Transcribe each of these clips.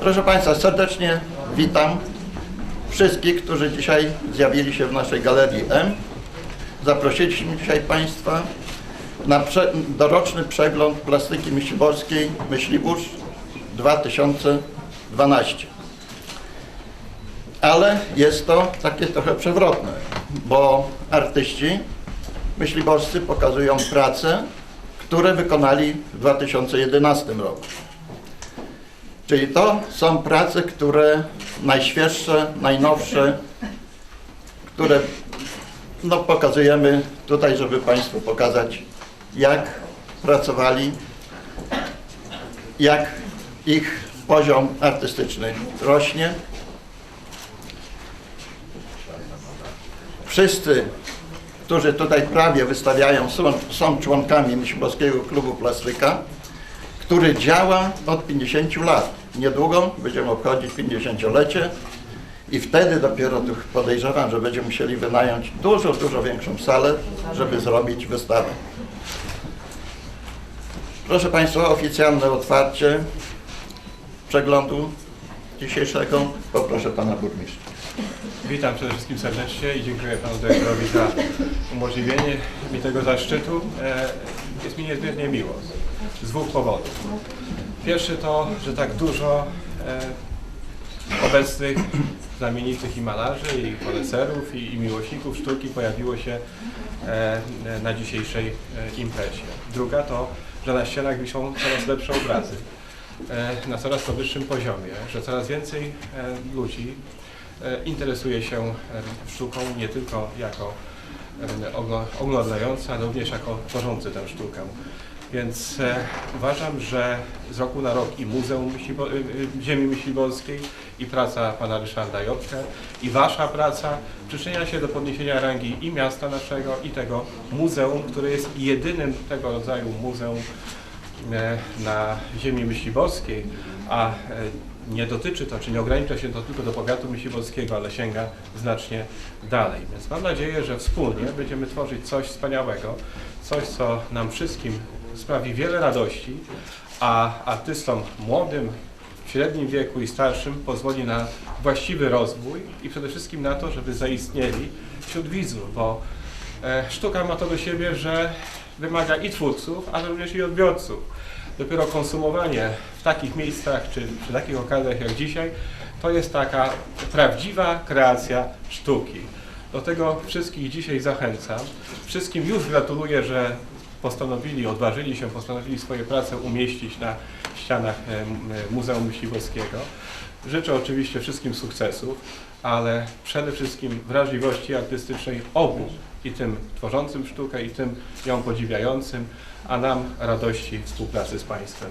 Proszę Państwa, serdecznie witam wszystkich, którzy dzisiaj zjawili się w naszej Galerii M. Zaprosiliśmy dzisiaj Państwa na prze, doroczny przegląd plastyki myśliborskiej Myśliwóz 2012. Ale jest to takie trochę przewrotne, bo artyści myśliborscy pokazują prace, które wykonali w 2011 roku. Czyli to są prace, które najświeższe, najnowsze, które no, pokazujemy tutaj, żeby Państwu pokazać, jak pracowali, jak ich poziom artystyczny rośnie. Wszyscy, którzy tutaj prawie wystawiają, są, są członkami Myślowskiego Klubu Plastyka, który działa od 50 lat. Niedługo będziemy obchodzić 50-lecie i wtedy dopiero tu podejrzewam, że będziemy musieli wynająć dużo, dużo większą salę, żeby zrobić wystawę. Proszę Państwa, oficjalne otwarcie przeglądu dzisiejszego poproszę Pana Burmistrza. Witam przede wszystkim serdecznie i dziękuję panu dyrektorowi za umożliwienie mi tego zaszczytu. E, Jest mi niezmiernie miło z dwóch powodów. Pierwszy to, że tak dużo e, obecnych znamienitych i malarzy, i koleserów, i, i miłośników sztuki pojawiło się e, na dzisiejszej imprezie. Druga to, że na ścianach wiszą coraz lepsze obrazy na coraz to wyższym poziomie, że coraz więcej ludzi interesuje się e, sztuką nie tylko jako e, oglądający, ale również jako tworzący tę sztukę. Więc e, uważam, że z roku na rok i Muzeum Myślibo- y, y, Ziemi Myśliborskiej i praca pana Ryszarda Jotkę i wasza praca przyczynia się do podniesienia rangi i miasta naszego i tego muzeum, które jest jedynym tego rodzaju muzeum e, na ziemi myśliborskiej, a e, nie dotyczy to, czy nie ogranicza się to tylko do powiatu myśliborskiego, ale sięga znacznie dalej. Więc mam nadzieję, że wspólnie będziemy tworzyć coś wspaniałego, coś, co nam wszystkim sprawi wiele radości, a artystom młodym, w średnim wieku i starszym pozwoli na właściwy rozwój i przede wszystkim na to, żeby zaistnieli wśród widzów, bo e, sztuka ma to do siebie, że wymaga i twórców, ale również i odbiorców. Dopiero konsumowanie w takich miejscach czy przy takich okazjach jak dzisiaj to jest taka prawdziwa kreacja sztuki. Do tego wszystkich dzisiaj zachęcam. Wszystkim już gratuluję, że postanowili, odważyli się, postanowili swoje prace umieścić na ścianach e, e, Muzeum Myśliwowskiego. Życzę oczywiście wszystkim sukcesów, ale przede wszystkim wrażliwości artystycznej obu, i tym tworzącym sztukę, i tym ją podziwiającym, a nam radości współpracy z Państwem.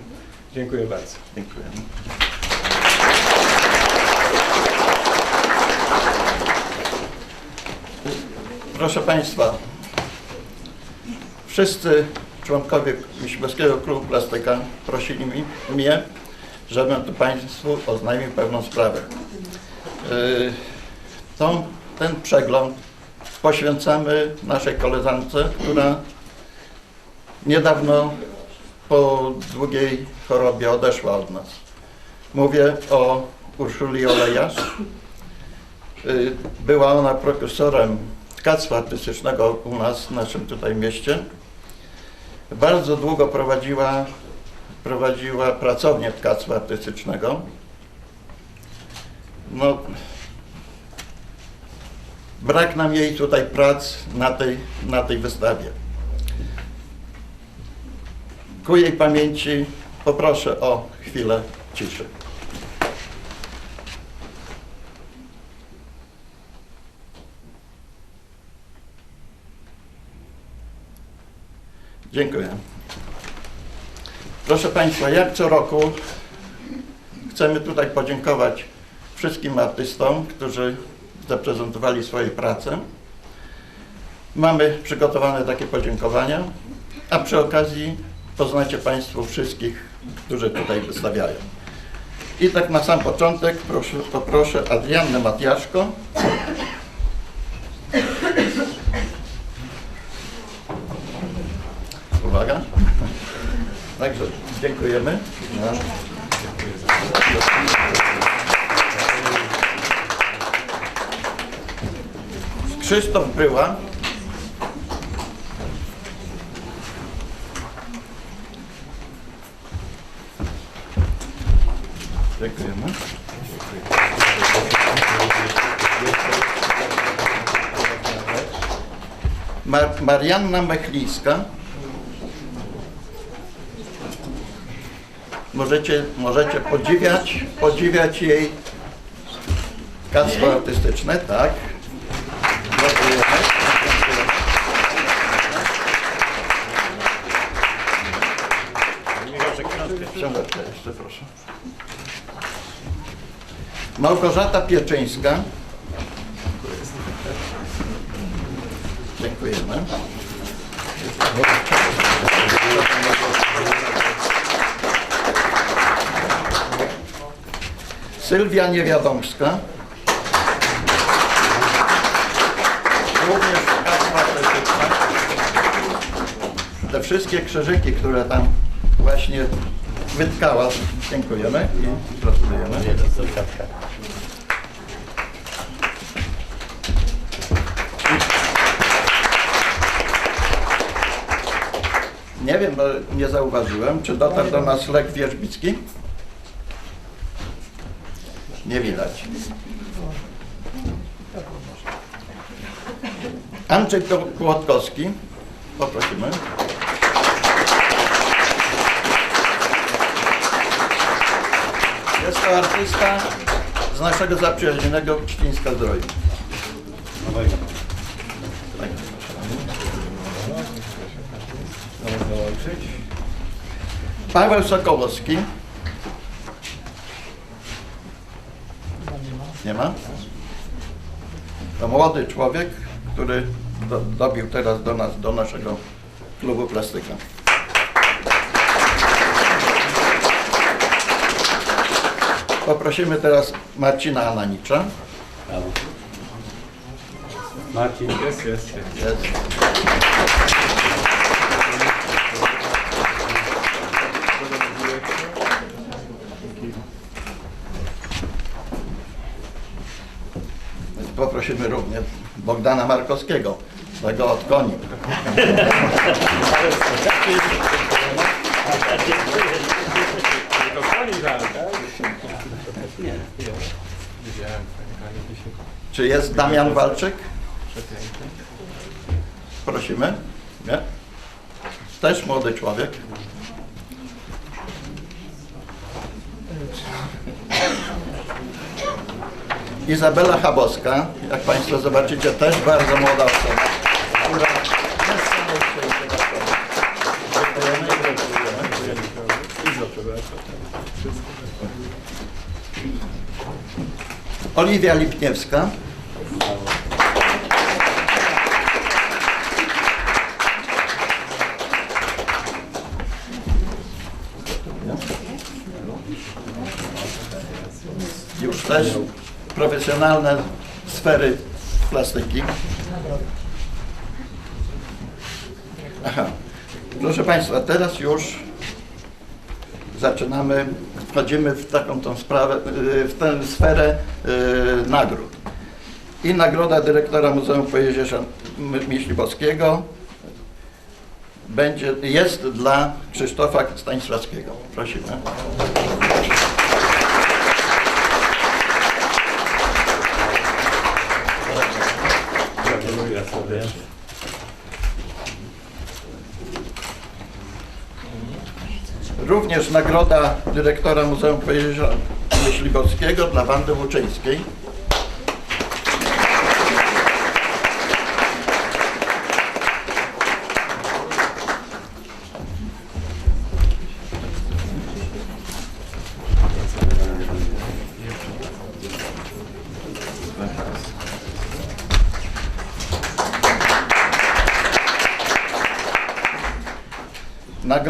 Dziękuję bardzo. Dziękuję. Proszę Państwa, wszyscy członkowie Myśliwskiego Klubu Plastyka prosili mi, mnie, żebym tu Państwu oznajmił pewną sprawę. Yy, tą, ten przegląd poświęcamy naszej koleżance, która niedawno po długiej chorobie odeszła od nas. Mówię o Urszuli Olejarz. Y, Była ona profesorem tkactwa artystycznego u nas, w naszym tutaj mieście. Bardzo długo prowadziła, prowadziła pracownię tkactwa artystycznego. No, brak nam jej tutaj prac na tej, na tej wystawie. Ku jej pamięci poproszę o chwilę ciszy. Dziękuję. Proszę Państwa, jak co roku chcemy tutaj podziękować wszystkim artystom, którzy zaprezentowali swoje prace. Mamy przygotowane takie podziękowania, a przy okazji poznacie Państwo wszystkich, którzy tutaj wystawiają. I tak na sam początek proszę, poproszę Adriannę Matiaszko. Uwaga. Także dziękujemy. Krzysztof Bryła. Mar- Marianna Mechlińska. Możecie, możecie podziwiać, podziwiać jej kactwo artystyczne, tak? Książeczkę jeszcze proszę. Małgorzata Pieczyńska. Sylwia Niewiadomska. Również kacpa. Te wszystkie krzyżyki, które tam właśnie wytkała, dziękujemy i gratulujemy. Nie wiem, bo nie zauważyłem, czy dotarł do nas Lech Wierzbicki? Nie widać. Andrzej Płotkowski, poprosimy. Jest to artysta z naszego zaprzyjaźnionego Czcińska Zdroju. Paweł Sokołowski. Nie ma? To młody człowiek, który do, dobił teraz do nas, do naszego klubu plastyka. Poprosimy teraz Marcina Ananicza. Marcin, Jest, jest, jest. Jest. Poprosimy również Bogdana Markowskiego, tego od koni. Czy jest Damian Walczyk? Prosimy. Nie? Też młody człowiek. Izabela Chabowska, jak Państwo zobaczycie, też bardzo młoda osoba, która. Oliwia Lipniewska. Już też profesjonalne sfery plastyki. Aha. Proszę Państwa, teraz już zaczynamy, wchodzimy w taką tą sprawę, y, w tę sferę y, nagród. I nagroda dyrektora Muzeum Pojezierza Myśliwowskiego będzie, jest dla Krzysztofa Stanisławskiego. Prosimy. Sobie. Również nagroda dyrektora Muzeum Pojezierza Myśliwowskiego dla Wandy Łuczyńskiej.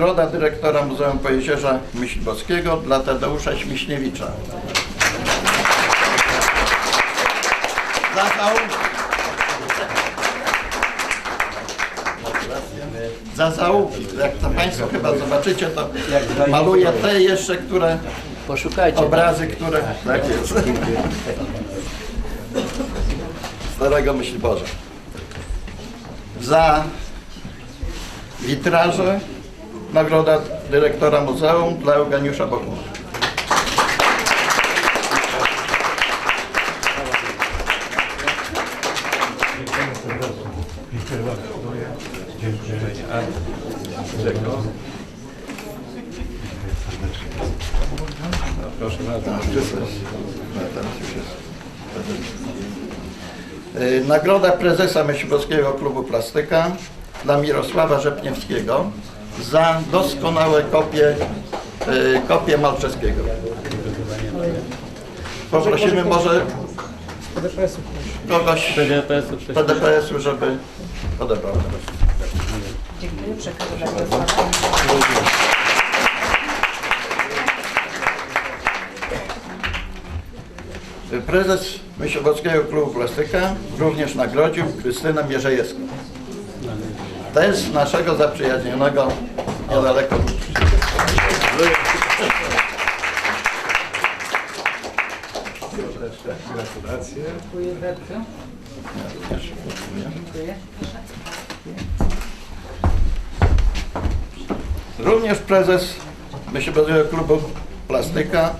Nagroda dyrektora Muzeum Pojezierza Myśliwowskiego dla Tadeusza Śmiśniewicza. Za zaułki. Za zaułki. Jak to Państwo chyba zobaczycie, to maluję te jeszcze, które Poszukajcie. obrazy, które... Tak jest. Starego myśli Boże. Za witraże nagroda dyrektora muzeum dla Eugeniusza? No, proszę bardzo. Y, Nagroda prezesa Myśliwskiego Klubu Plastyka dla Mirosława Rzepniewskiego za doskonałe kopie, y, kopie Malczewskiego. Poprosimy może kogoś z PDPS-u, żeby odebrał. Dziękuję. Prezes Myśliwskiego Klubu Plastyka również nagrodził Krystynę Mierzejewską. Też naszego zaprzyjaźnionego niedaleko. Gratulacje. Dziękuję bardzo. Dziękuję. Również prezes Myśliwskiego Klubu Plastyka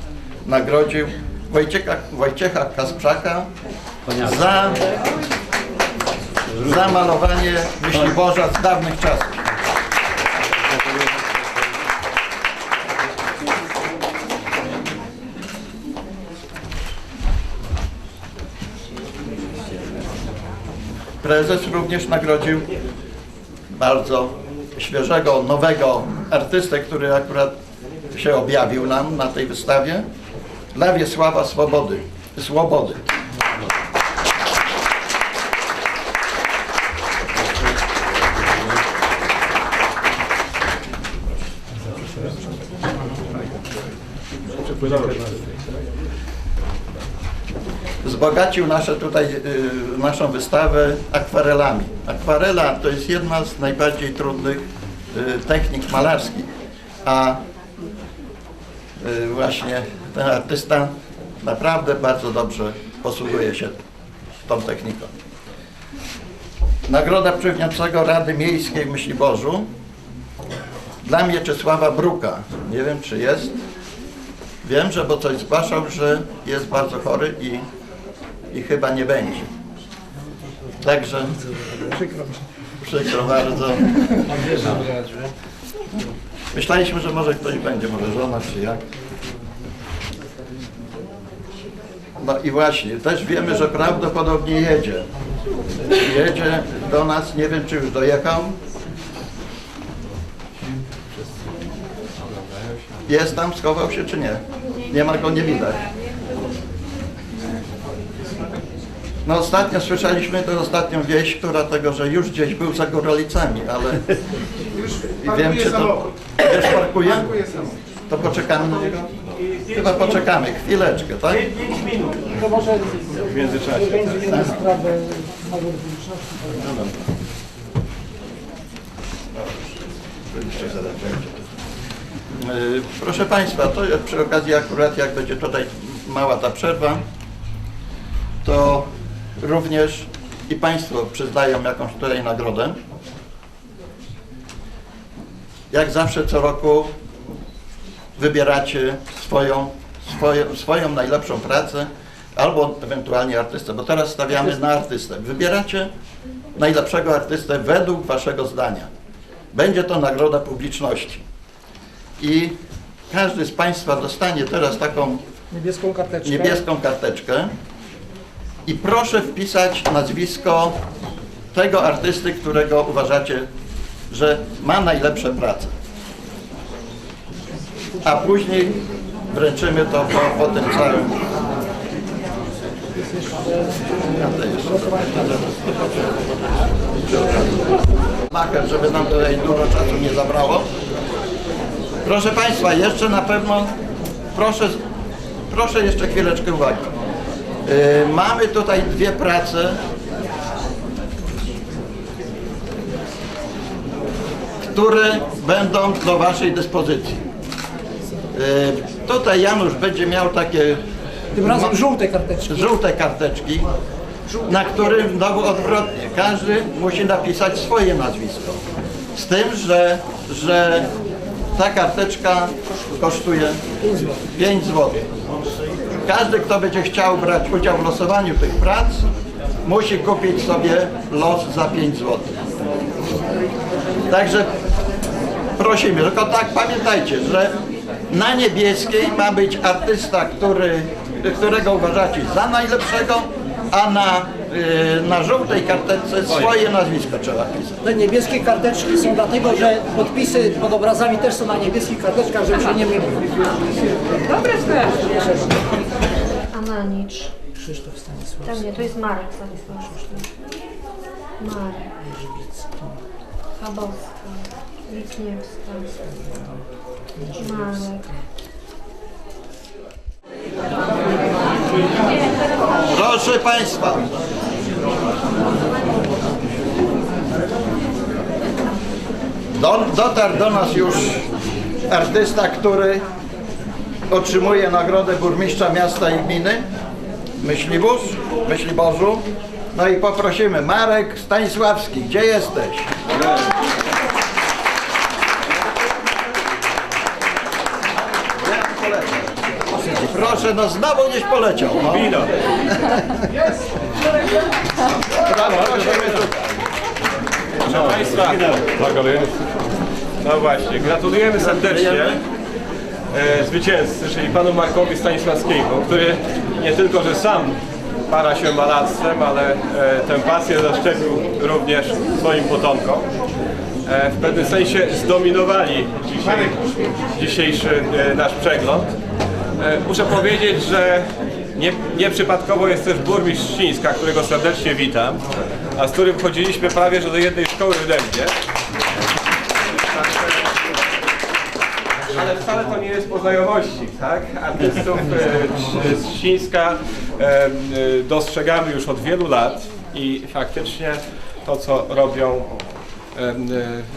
nagrodził Wojciecha, Wojciecha Kasprzaka za, za malowanie Myśliborza z dawnych czasów. Prezes również nagrodził bardzo świeżego, nowego artystę, który akurat się objawił nam na tej wystawie, dla Wiesława Swobody. Swobody. Wzbogacił nasze tutaj, y, naszą wystawę akwarelami. Akwarela to jest jedna z najbardziej trudnych y, technik malarskich, a y, właśnie ten artysta naprawdę bardzo dobrze posługuje się tą techniką. Nagroda Przewodniczącego Rady Miejskiej w Myśliborzu dla Mieczysława Bruka. Nie wiem, czy jest. Wiem, że bo coś zgłaszał, że jest bardzo chory i, i chyba nie będzie. Także przykro bardzo. Myśleliśmy, że może ktoś będzie, może żona czy jak. No i właśnie, też wiemy, że prawdopodobnie jedzie. Jedzie do nas, nie wiem czy już dojechał. Jest tam, schował się czy nie? Nie ma go, nie widać. No ostatnio słyszeliśmy tę ostatnią wieść, która tego, że już gdzieś był za Górolicami, ale i wiem czy to... Już parkuje? To poczekamy na niego? Chyba poczekamy, chwileczkę, tak? To może W międzyczasie. sprawę publiczności. Yy, Proszę Państwa, to przy okazji akurat jak będzie tutaj mała ta przerwa, to również i Państwo przyznają jakąś tutaj nagrodę. Jak zawsze co roku wybieracie swoją, swoją, swoją najlepszą pracę albo ewentualnie artystę, bo teraz stawiamy na artystę. Wybieracie najlepszego artystę według Waszego zdania. Będzie to nagroda publiczności i każdy z Państwa dostanie teraz taką Niebieską karteczkę. niebieską karteczkę i proszę wpisać nazwisko tego artysty, którego uważacie, że ma najlepsze prace. A później wręczymy to po, po tym całym. Maker, żeby nam tutaj dużo czasu nie zabrało. Proszę Państwa, jeszcze na pewno proszę, proszę jeszcze chwileczkę uwagi. Yy, mamy tutaj dwie prace, które będą do Waszej dyspozycji. Yy, tutaj Janusz będzie miał takie Tym razem żółte karteczki. żółte karteczki, na którym znowu odwrotnie. Każdy musi napisać swoje nazwisko. Z tym, że, że ta karteczka kosztuje 5 zł. Każdy, kto będzie chciał brać udział w losowaniu tych prac, musi kupić sobie los za 5 zł. Także prosimy, tylko tak pamiętajcie, że na niebieskiej ma być artysta, który, którego uważacie za najlepszego, a na, y, na żółtej karteczce swoje nazwisko trzeba pisać. Te niebieskie karteczki są dlatego, że podpisy pod obrazami też są na niebieskich karteczkach, żeby się nie myliły. Ananicz. Krzysztof Stanisław. Tam nie, to jest Marek Stanisławski. Marek. Chabowska. Wikniewska. Marek. Proszę Państwa. Do, dotarł do nas już artysta, który otrzymuje nagrodę burmistrza miasta i gminy. Myśliwóz, Myśliborzu. No i poprosimy, Marek Stanisławski, gdzie jesteś? Proszę, no znowu gdzieś poleciał. No. Wino. Prosimy tutaj. Proszę Państwa, no właśnie, gratulujemy serdecznie e, zwycięzcy, czyli panu Markowi Stanisławskiemu, który nie tylko, że sam para się malactwem, ale e, tę pasję zaszczepił również swoim potomkom. E, w pewnym sensie zdominowali dzisiaj, dzisiejszy e, nasz przegląd. E, muszę powiedzieć, że nie, nieprzypadkowo jest też burmistrz Ścińska, którego serdecznie witam, a z którym chodziliśmy prawie że do jednej szkoły w Dębie. Ale wcale to nie jest po znajomości, tak? Artystów e, z Ścińska e, e, dostrzegamy już od wielu lat i faktycznie to, co robią, e,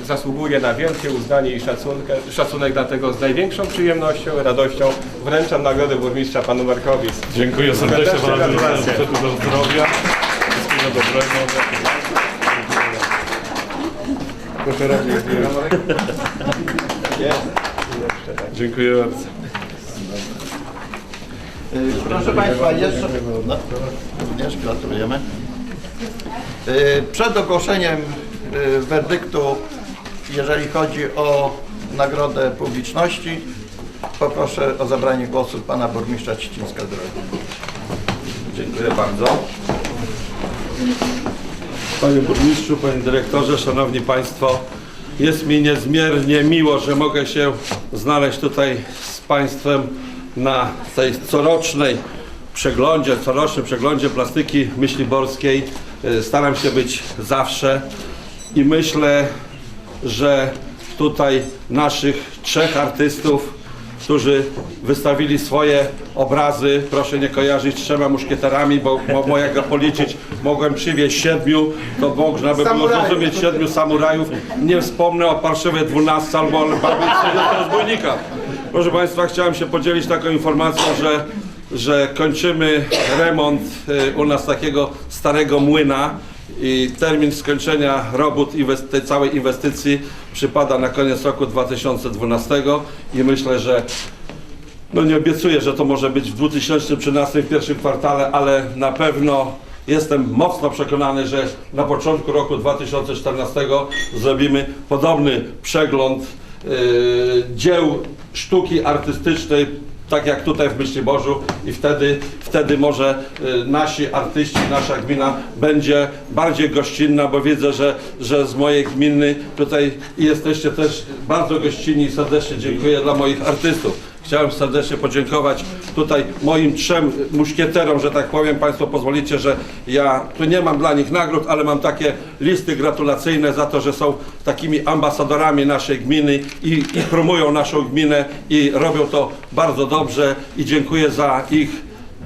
zasługuje na wielkie uznanie i szacunkę, szacunek, dlatego z największą przyjemnością i radością wręczam nagrodę burmistrza panu Markowi. Dziękuję serdecznie panu życzę dużo zdrowia, wszystkiego dobrego. Proszę również Dziękuję bardzo. Y, Proszę Państwa, jeszcze no, również gratulujemy. Y, Przed ogłoszeniem y, werdyktu, jeżeli chodzi o nagrodę publiczności, poproszę o zabranie głosu pana burmistrza Cicińska Zdrowia. Dziękuję bardzo. Panie burmistrzu, panie dyrektorze, szanowni państwo, jest mi niezmiernie miło, że mogę się znaleźć tutaj z państwem na tej corocznej przeglądzie, corocznym przeglądzie plastyki myśliborskiej. Y, Staram się być zawsze i myślę, że tutaj naszych trzech artystów którzy wystawili swoje obrazy. Proszę nie kojarzyć z trzema muszkieterami, bo, bo, jak go policzyć, mogłem przywieźć siedmiu, to można by było zrozumieć siedmiu samurajów. Nie wspomnę o parszywej dwunastce albo o babicy rozbójnika. Proszę Państwa, chciałem się podzielić taką informacją, że, że kończymy remont y, u nas takiego starego młyna i termin skończenia robót tej całej inwestycji przypada na koniec roku 2012 i myślę, że no nie obiecuję, że to może być w 2013 w pierwszym kwartale, ale na pewno jestem mocno przekonany, że na początku roku 2014 zrobimy podobny przegląd yy, dzieł sztuki artystycznej tak jak tutaj w Myśliborzu i wtedy, wtedy może y, nasi artyści, nasza gmina będzie bardziej gościnna, bo widzę, że, że z mojej gminy tutaj jesteście też bardzo gościnni i serdecznie dziękuję dla moich artystów. Chciałem serdecznie podziękować tutaj moim trzem muszkieterom, że tak powiem. Państwo pozwolicie, że ja tu nie mam dla nich nagród, ale mam takie listy gratulacyjne za to, że są takimi ambasadorami naszej gminy i, i promują naszą gminę i robią to bardzo dobrze i dziękuję za ich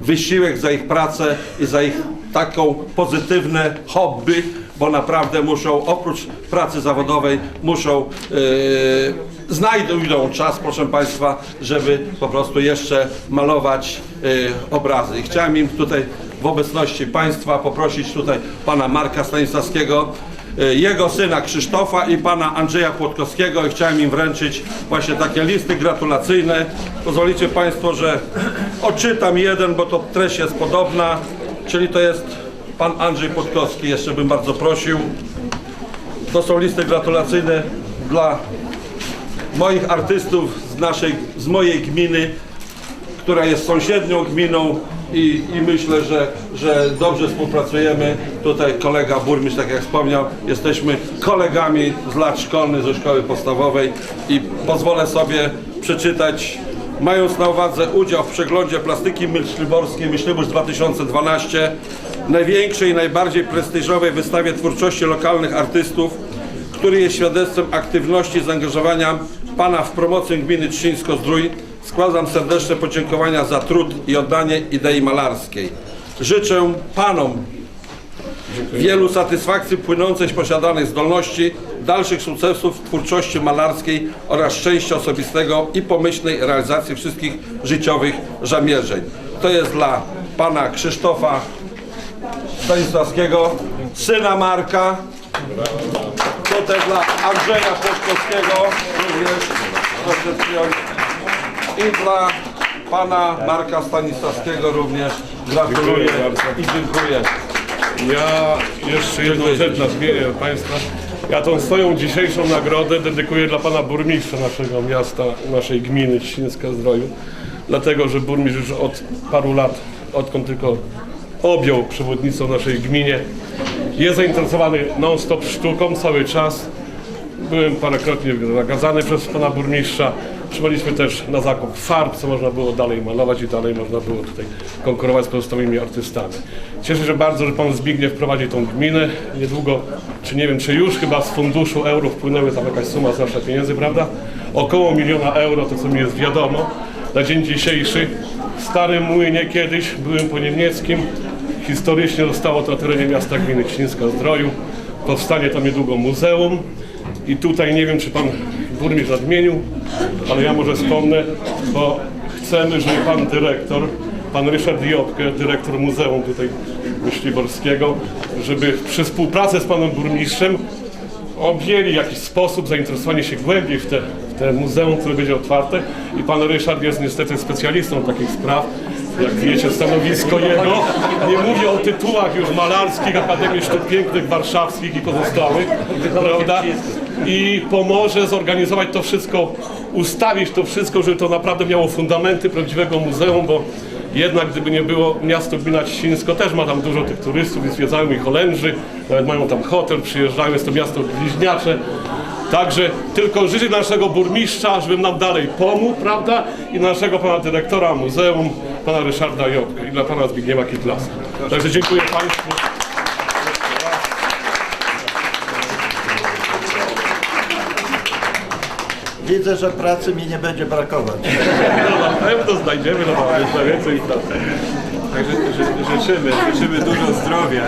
wysiłek, za ich pracę i za ich taką pozytywne hobby, bo naprawdę muszą, oprócz pracy zawodowej, muszą, yy, znajdują czas, proszę Państwa, żeby po prostu jeszcze malować yy, obrazy. I chciałem im tutaj w obecności Państwa poprosić tutaj Pana Marka Stanisławskiego, yy, jego syna Krzysztofa i Pana Andrzeja Płotkowskiego i chciałem im wręczyć właśnie takie listy gratulacyjne. Pozwolicie Państwo, że odczytam jeden, bo to treść jest podobna, czyli to jest Pan Andrzej Płotkowski, jeszcze bym bardzo prosił. To są listy gratulacyjne dla moich artystów z, naszej, z mojej gminy, która jest sąsiednią gminą i, i myślę, że, że dobrze współpracujemy. Tutaj kolega burmistrz, tak jak wspomniał, jesteśmy kolegami z lat szkolnych, ze szkoły podstawowej i pozwolę sobie przeczytać Mając na uwadze udział w przeglądzie plastyki myśliborskiej Myślibórz 2012, największej i najbardziej prestiżowej wystawie twórczości lokalnych artystów, który jest świadectwem aktywności i zaangażowania Pana w promocję gminy Trzcińsko-Zdrój, składam serdeczne podziękowania za trud i oddanie idei malarskiej. Życzę Panom wielu satysfakcji płynących z posiadanych zdolności, dalszych sukcesów w twórczości malarskiej oraz szczęścia osobistego i pomyślnej realizacji wszystkich życiowych zamierzeń. To jest dla Pana Krzysztofa Stanisławskiego, syna Marka, to też dla Andrzeja Płotkowskiego również, proszę przyjąć. I dla Pana Marka Stanisławskiego również gratuluję i dziękuję. Ja jeszcze jedną rzecz nadmienię Państwa. Ja tą swoją dzisiejszą nagrodę dedykuję dla Pana Burmistrza naszego miasta, naszej gminy Ćcińska Zdroju. Dlatego, że burmistrz już od paru lat, odkąd tylko objął przewodnictwo w naszej gminie, jest zainteresowany non-stop sztuką cały czas. Byłem parokrotnie nagadzany przez pana burmistrza. Trzymaliśmy też na zakup farb, co można było dalej malować i dalej można było tutaj konkurować z pozostałymi artystami. Cieszę się bardzo, że pan Zbigniew prowadzi tą gminę. Niedługo, czy nie wiem, czy już chyba z funduszu euro wpłynęły tam jakaś suma z naszych pieniędzy, prawda? Około miliona euro, to co mi jest wiadomo. Na dzień dzisiejszy w Starym Młynie kiedyś, byłem po niemieckim, historycznie zostało to na terenie miasta gminy Ksińska Zdroju. Powstanie tam niedługo muzeum. I tutaj nie wiem, czy pan burmistrz nadmienił, ale ja może wspomnę, bo chcemy, żeby pan dyrektor, pan Ryszard Jopkę, dyrektor Muzeum tutaj Myśliborskiego, żeby przy współpracy z panem burmistrzem objęli w jakiś sposób zainteresowanie się głębiej w te, w te muzeum, które będzie otwarte. I pan Ryszard jest niestety specjalistą takich spraw. Jak wiecie, stanowisko jego, nie mówię o tytułach już malarskich, Akademii Sztuk Pięknych Warszawskich i pozostałych, prawda? I pomoże zorganizować to wszystko, ustawić to wszystko, żeby to naprawdę miało fundamenty prawdziwego muzeum, bo jednak gdyby nie było miasto gmina Ciesińsko, też ma tam dużo tych turystów i zwiedzają ich Holendrzy, nawet mają tam hotel, przyjeżdżają, jest to miasto bliźniacze. Także tylko życzę naszego burmistrza, żeby nam dalej pomógł, prawda? I naszego pana dyrektora muzeum, pana Ryszarda Jopkę i dla pana Zbigniewa Kitlasa. Także dziękuję Państwu. Widzę, że pracy mi nie będzie brakować. No na pewno znajdziemy no, na więcej i tak. Także ży, życzymy, życzymy dużo zdrowia.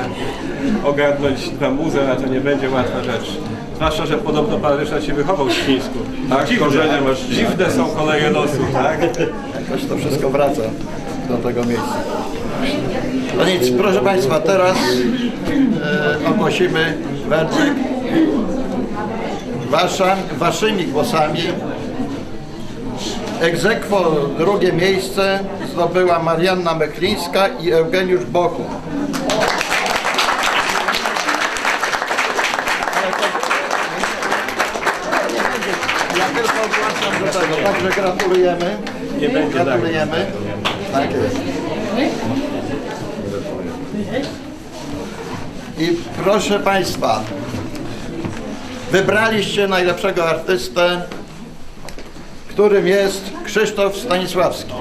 Ogarnąć dwa muzea to nie będzie łatwa rzecz. Zwłaszcza, że podobno pan Ryszard się wychował w Świńsku. Tak, korzenie masz. Dziwne są koleje losu, tak? Jakoś to wszystko wraca do tego miejsca. No nic, proszę Państwa, teraz e, ogłosimy werdykt. Wasza, waszymi głosami egzekwo drugie miejsce zdobyła Marianna Mechlińska i Eugeniusz Boku. Ja tylko ogłaszam do tego, także gratulujemy. Nie będzie tak. Gratulujemy. Tak jest. I proszę Państwa, wybraliście najlepszego artystę, którym jest Krzysztof Stanisławski.